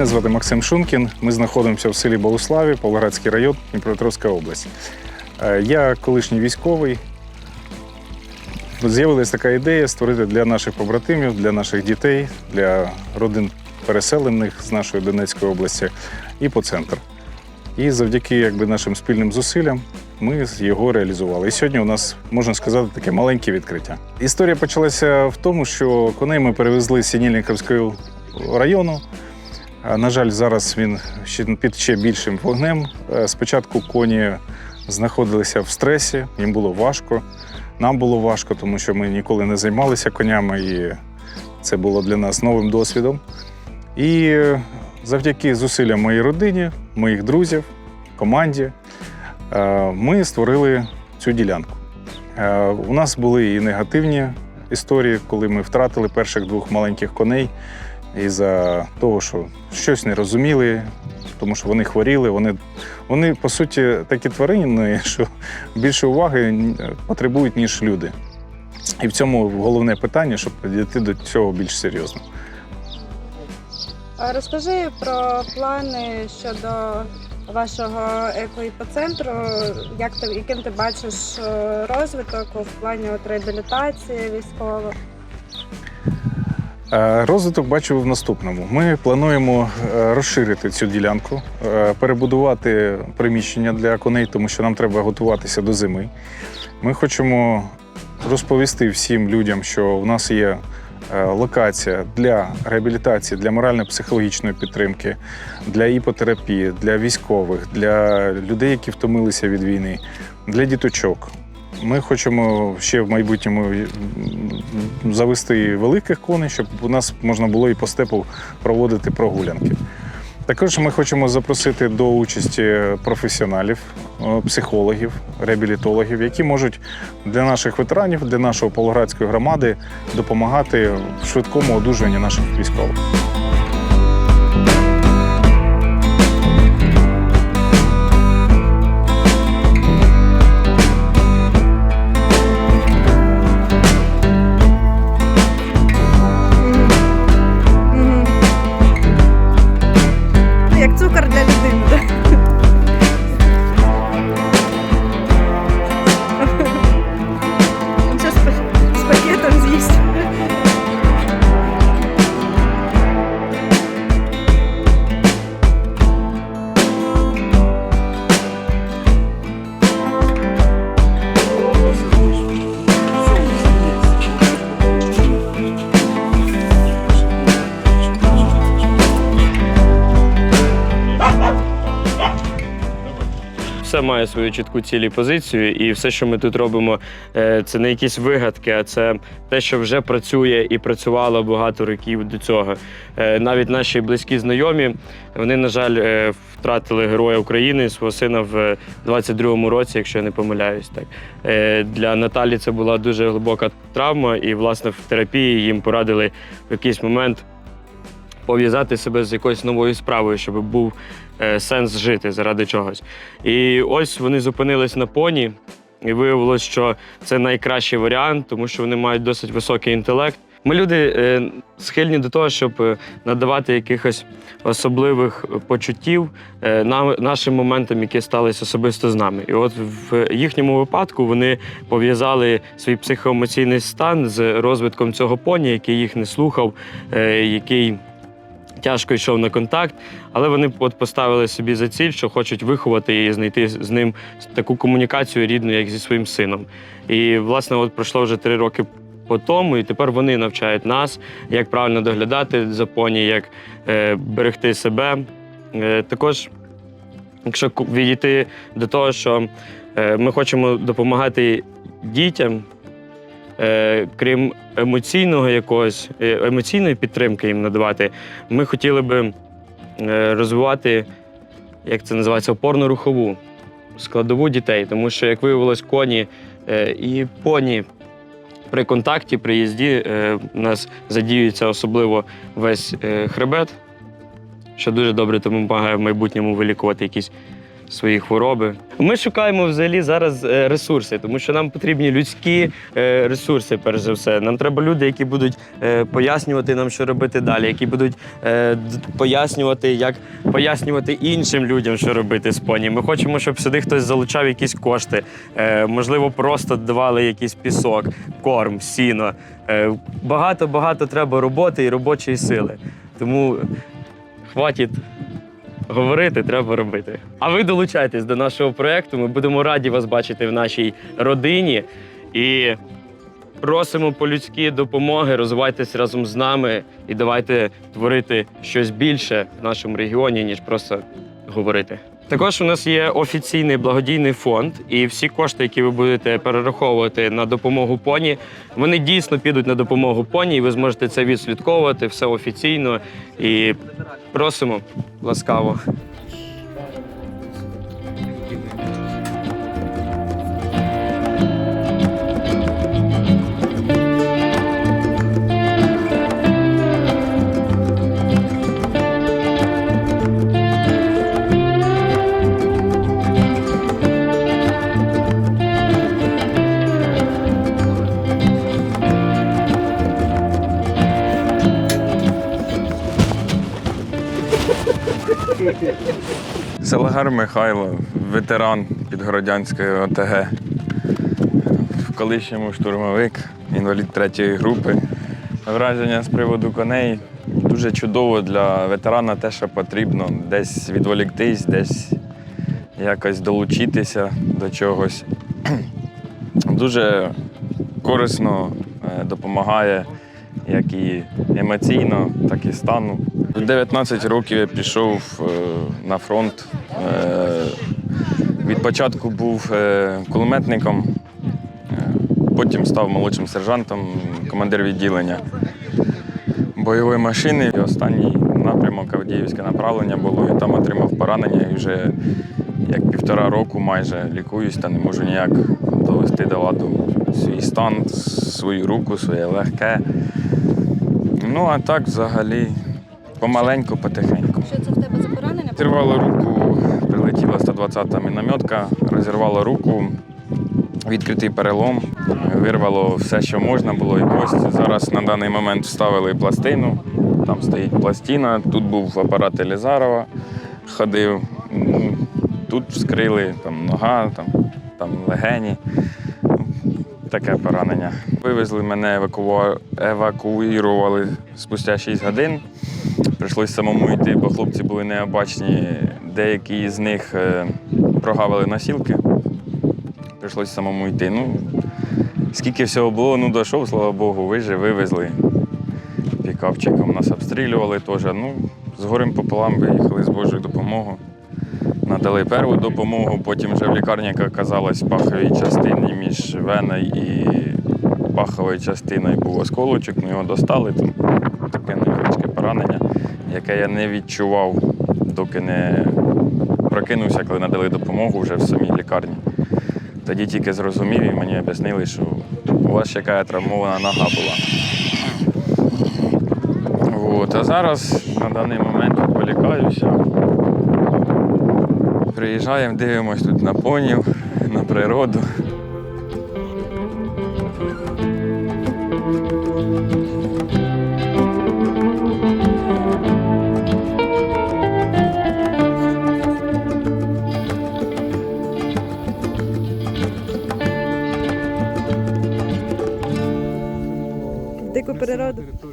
Мене звати Максим Шункін. Ми знаходимося в селі Богуславі, Павлоградський район, Дніпропетровська область. Е, Я колишній військовий. З'явилася така ідея створити для наших побратимів, для наших дітей, для родин переселених з нашої Донецької області і по центр. І завдяки якби, нашим спільним зусиллям ми його реалізували. І сьогодні у нас, можна сказати, таке маленьке відкриття. Історія почалася в тому, що коней ми перевезли з Сінільниковського району. На жаль, зараз він ще під ще більшим вогнем. Е, Спочатку коні знаходилися в стресі, їм було важко. Нам було важко, тому що ми ніколи не займалися конями, і це було для нас новим досвідом. І е, завдяки зусиллям моїй родині, моїх друзів, команді, е, ми створили цю ділянку. У нас були і негативні історії, коли ми втратили перших двох маленьких коней із-за того, що щось не розуміли, тому що вони хворіли. Вони, вони по суті, такі тварини, що більше уваги потребують, ніж люди. І в цьому головне питання, щоб підійти до цього більш серйозно. Розкажи про плани щодо вашого екоіпоцентру, як ти, яким ти бачиш е, розвиток в плані от реабілітації військових? Е, Розвиток бачу в наступному. Ми плануємо е, розширити цю ділянку, е, перебудувати приміщення для коней, тому що нам треба готуватися до зими. Ми хочемо розповісти всім людям, що в нас є локація для реабілітації, для морально-психологічної підтримки, для іпотерапії, для військових, для людей, які втомилися від війни, для діточок. Ми хочемо ще в майбутньому завести великих коней, щоб у нас можна було і по степу проводити прогулянки. Також ми хочемо запросити до участі професіоналів, психологів, реабілітологів, які можуть для наших ветеранів, для нашої Павлоградської громади допомагати в швидкому одужанні наших військових. Все має свою чітку ціль і позицію, і все, що ми тут робимо, е, це не якісь вигадки, а це те, що вже працює і працювало багато років до цього. Е, Навіть наші близькі знайомі, вони, на жаль, е, втратили героя України, свого сина в 22-му році, якщо я не помиляюсь. Так для Наталі це була дуже глибока травма, і власне в терапії їм порадили в якийсь момент пов'язати себе з якоюсь новою справою, щоб був сенс жити заради чогось. І ось вони зупинились на поні, і виявилось, що це найкращий варіант, тому що вони мають досить високий інтелект. Ми люди е, схильні до того, щоб е, надавати якихось особливих почуттів е, нашим моментам, які сталися особисто з нами. І от в їхньому випадку вони пов'язали свій психоемоційний стан з розвитком цього поні, який їх не слухав, е, який тяжко йшов на контакт, але вони от поставили собі за ціль, що хочуть виховати і знайти з ним таку комунікацію рідну, як зі своїм сином. І, власне, от пройшло вже три роки по тому, і тепер вони навчають нас, як правильно доглядати за поні, як е, берегти себе. Е, також, якщо відійти до того, що е, ми хочемо допомагати дітям, крім емоційного якогось, е, емоційної підтримки їм надавати, ми хотіли би е, розвивати, як це називається, опорно-рухову складову дітей. Тому що, як виявилось, коні е, і поні при контакті, при їзді е, у нас задіюється особливо весь е, хребет, що дуже добре допомагає в майбутньому вилікувати якісь свої хвороби. Ми шукаємо взагалі зараз е, ресурси, тому що нам потрібні людські е, ресурси, перш за все. Нам треба люди, які будуть е, пояснювати нам, що робити далі, які будуть пояснювати, як пояснювати іншим людям, що робити з поні. Ми хочемо, щоб сюди хтось залучав якісь кошти, можливо, просто давали якийсь пісок, корм, сіно. Е, Багато багато треба роботи і робочої сили. Тому хватить говорити, треба робити. А ви долучайтесь до нашого проєкту. Ми будемо раді вас бачити в нашій родині і просимо по-людськи допомоги. Розвивайтесь разом з нами і давайте творити щось більше в нашому регіоні, ніж просто говорити. Також у нас є офіційний благодійний фонд, і всі кошти, які ви будете перераховувати на допомогу поні, вони дійсно підуть на допомогу поні, і ви зможете це відслідковувати, все офіційно. І просимо ласкаво. Селегар Михайло, ветеран Підгородянської ОТГ. В колишньому штурмовик, інвалід третьої групи. Враження з приводу коней дуже чудово для ветерана те, що потрібно. Десь відволіктись, десь якось долучитися до чогось. Дуже корисно е, допомагає як і емоційно, так і стану. В 19 років я пішов е, на фронт. Е, Від початку був е, кулеметником, потім став молодшим сержантом, командир відділення бойової машини. І останній напрямок Авдіївське направлення було, і там отримав поранення і вже як півтора року майже лікуюсь та не можу ніяк довести до ладу свій стан, свою руку, своє легке. Ну, а так взагалі помаленьку, потихеньку. Що це в тебе за поранення? Зірвало руку, прилетіла 120-та мінометка, розірвало руку, відкритий перелом, вирвало все, що можна було, і кость. Зараз на даний момент вставили пластину, там стоїть пластина, тут був апарат Елізарова, ходив. Ну, Тут вскрили там нога, там, там легені. Таке поранення. Вивезли мене, евакуювали спустя 6 годин. Прийшлось самому йти, бо хлопці були необачні. Деякі з них е, прогавили носілки. Прийшлось самому йти. Ну, скільки всього було, ну дійшов, слава Богу, вижив, вивезли. Пікапчиком нас обстрілювали теж. Ну, з горем пополам виїхали з Божою допомогою. Надали перву допомогу, потім вже в лікарні, як оказалось, в паховій частині між веною і паховою частиною був осколочок, ну його достали. Там яке я не відчував, доки не прокинувся, коли надали допомогу вже в самій лікарні. Тоді тільки зрозумів і мені об'яснили, що у вас яка травмована нога була. От, а зараз на даний момент полікаюся. Приїжджаємо, дивимось тут на понів, на природу. Дику